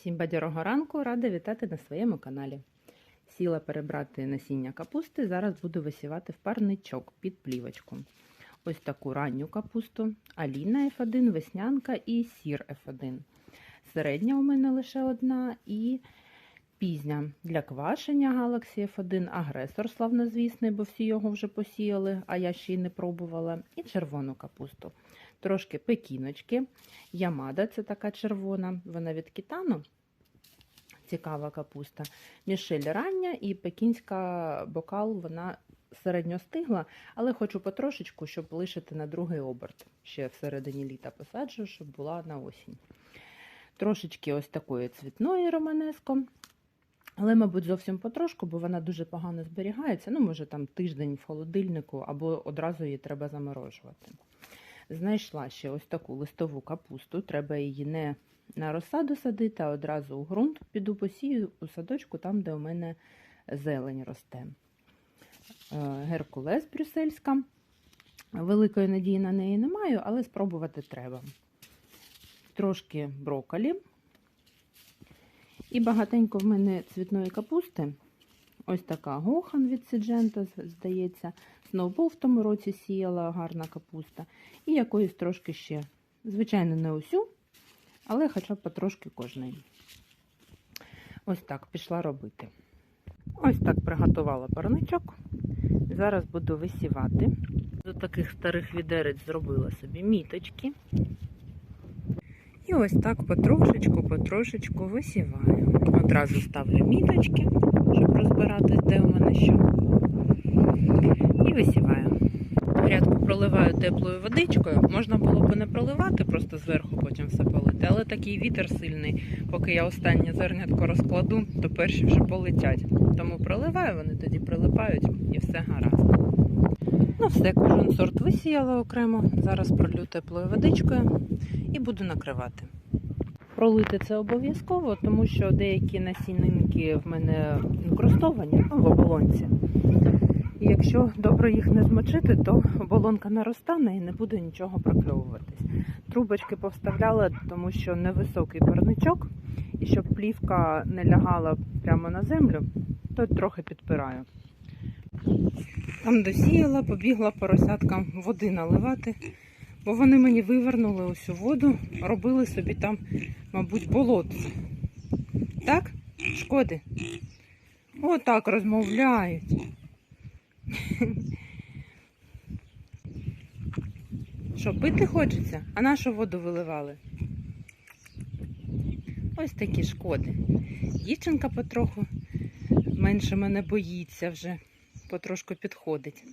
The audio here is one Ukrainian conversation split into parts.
Всім бадьорого ранку, рада вітати на своєму каналі. Сіла перебрати насіння капусти, зараз буду висівати в парничок під плівочку. Ось таку ранню капусту, Аліна F1, веснянка і сір F1. Середня у мене лише одна і пізня для квашення Galaxy F1, агресор славнозвісний, бо всі його вже посіяли, а я ще й не пробувала, і червону капусту. Трошки пекіночки. Ямада це така червона, вона від кітану. Цікава капуста. Мішель рання і пекінська бокал, вона середньо стигла, але хочу потрошечку, щоб лишити на другий оберт. Ще в середині літа посаджу, щоб була на осінь. Трошечки ось такої цвітної романеско. Але, мабуть, зовсім потрошку, бо вона дуже погано зберігається. Ну, може, там тиждень в холодильнику, або одразу її треба заморожувати. Знайшла ще ось таку листову капусту. Треба її не на розсаду садити, а одразу у ґрунт. Піду посію у садочку, там, де у мене зелень росте. Е, Геркулес брюссельська. Великої надії на неї не маю, але спробувати треба. Трошки брокколі. І багатенько в мене цвітної капусти. Ось така гохан від Сиджента, здається. Сноубол в тому році сіяла гарна капуста. І якоїсь трошки ще. Звичайно, не усю, але хоча б потрошки кожної. Ось так пішла робити. Ось так приготувала парничок. Зараз буду висівати. До таких старих відерець зробила собі міточки. І ось так потрошечку, потрошечку висіваю. Одразу ставлю міточки, щоб розбиратись, де у мене що. І висіваю. Грядку проливаю теплою водичкою. Можна було б не проливати, просто зверху потім все полити. Але такий вітер сильний, поки я останнє зернятко розкладу, то перші вже полетять. Тому проливаю, вони тоді прилипають і все гаразд. Ну все, кожен сорт висіяла окремо. Зараз пролю теплою водичкою і буду накривати. Пролити це обов'язково, тому що деякі насінинки в мене інкрустовані ну, в оболонці. І якщо добре їх не змочити, то оболонка не розтане і не буде нічого прокльовуватись. Трубочки повставляла, тому що невисокий парничок, і щоб плівка не лягала прямо на землю, то трохи підпираю. Там досіяла, побігла поросяткам води наливати, бо вони мені вивернули усю воду, робили собі там, мабуть, болото. Так? Шкоди? Отак розмовляють. Що, пити хочеться? А нашу воду виливали? Ось такі шкоди. Дівчинка потроху менше мене боїться вже, потрошку підходить.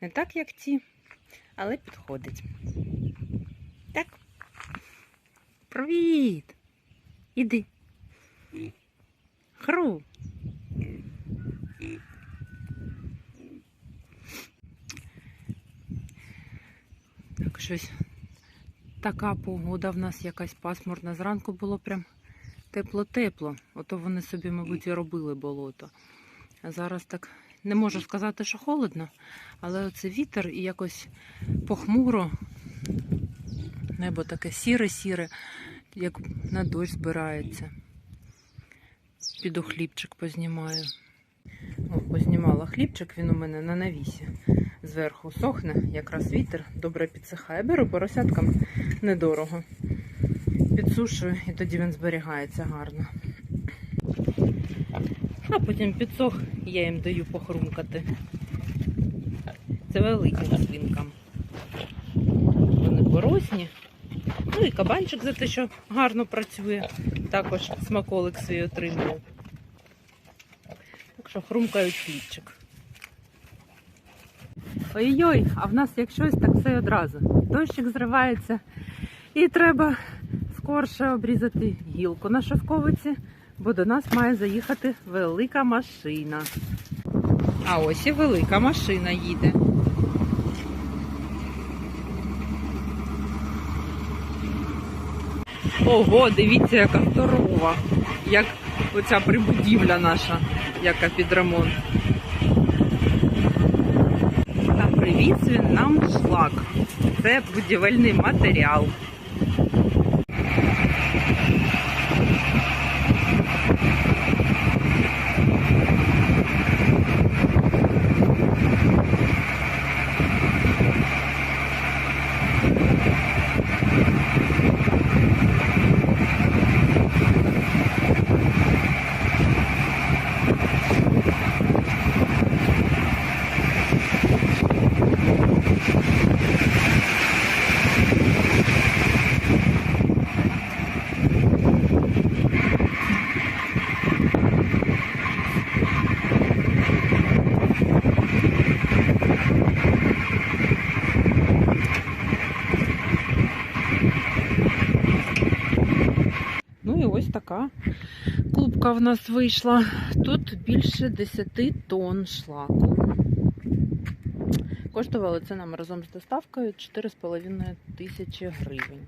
Не так, як ті, але підходить. Так. Привіт! Іди. Хру. Так, щось така погода в нас якась пасмурна. Зранку було прям тепло-тепло. Ото вони собі, мабуть, і робили болото. А зараз так не можу сказати, що холодно, але оце вітер і якось похмуро. Небо таке сіре-сіре, як на дощ збирається. Піду хлібчик познімаю. О, познімала хлібчик, він у мене на навісі. Зверху сохне, якраз вітер, добре підсихає. Беру поросяткам недорого. Підсушую і тоді він зберігається гарно. А потім підсох, я їм даю похрумкати. Це великим свинкам. Вони поросні. Ну і кабанчик за те, що гарно працює. Також смаколик свій отримав. Так що хрумкають хлібчик. Ой-ой, а в нас як щось, так все одразу. Дощик зривається і треба скорше обрізати гілку на шовковиці, бо до нас має заїхати велика машина. А ось і велика машина їде. Ого, дивіться, яка здорова, як оця прибудівля наша, яка під ремонт. Та привіз він нам шлак. Це будівельний матеріал. Ось така клубка в нас вийшла. Тут більше 10 тонн шлаку. Коштувало це нам разом з доставкою 4,5 тисячі гривень.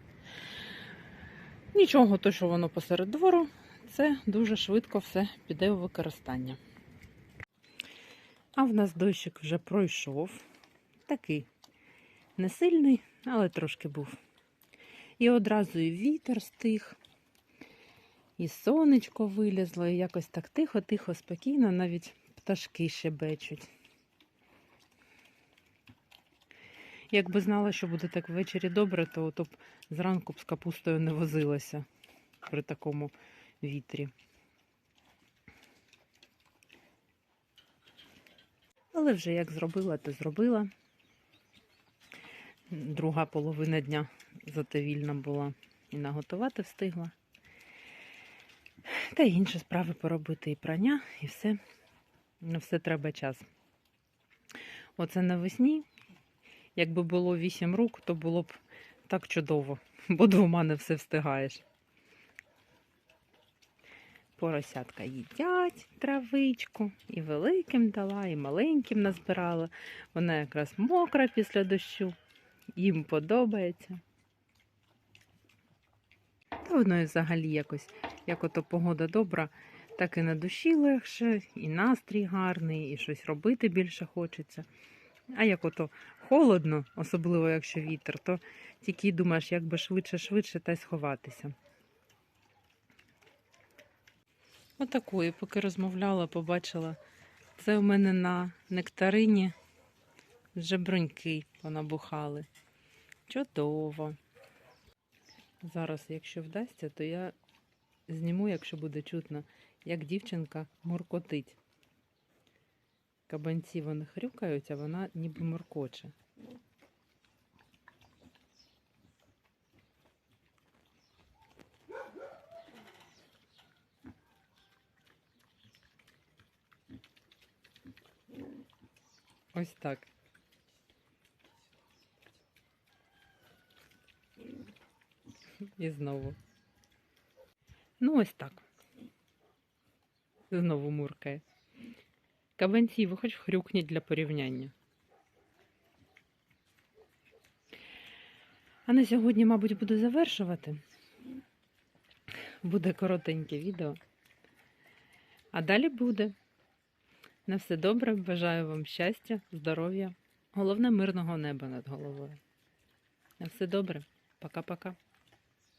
Нічого, то що воно посеред двору, це дуже швидко все піде у використання. А в нас дощик вже пройшов. Такий не сильний, але трошки був. І одразу і вітер стих, і сонечко вилізло, і якось так тихо-тихо, спокійно, навіть пташки щебечуть. Якби знала, що буде так ввечері добре, то, то б зранку б з капустою не возилася при такому вітрі. Але вже як зробила, то зробила. Друга половина дня зате вільна була і наготувати встигла. Та інші справи поробити, і прання, і все. На все треба час. Оце навесні, якби було вісім рук, то було б так чудово, бо двома не все встигаєш. Поросятка їдять травичку, і великим дала, і маленьким назбирала. Вона якраз мокра після дощу, їм подобається. Та воно і взагалі якось, як ото погода добра, так і на душі легше, і настрій гарний, і щось робити більше хочеться. А як ото холодно, особливо якщо вітер, то тільки думаєш, як би швидше-швидше та й сховатися. Отакої, поки розмовляла, побачила. Це у мене на нектарині вже бруньки понабухали. Чудово. Зараз, якщо вдасться, то я зніму, якщо буде чутно, як дівчинка муркотить. Кабанці вони хрюкають, а вона ніби муркоче. Ось так. І знову. Ну, ось так. Знову муркає. Кабанці, ви хоч хрюкніть для порівняння. А на сьогодні, мабуть, буду завершувати. Буде коротеньке відео. А далі буде. На все добре. Бажаю вам щастя, здоров'я. Головне мирного неба над головою. На все добре. Пока-пока.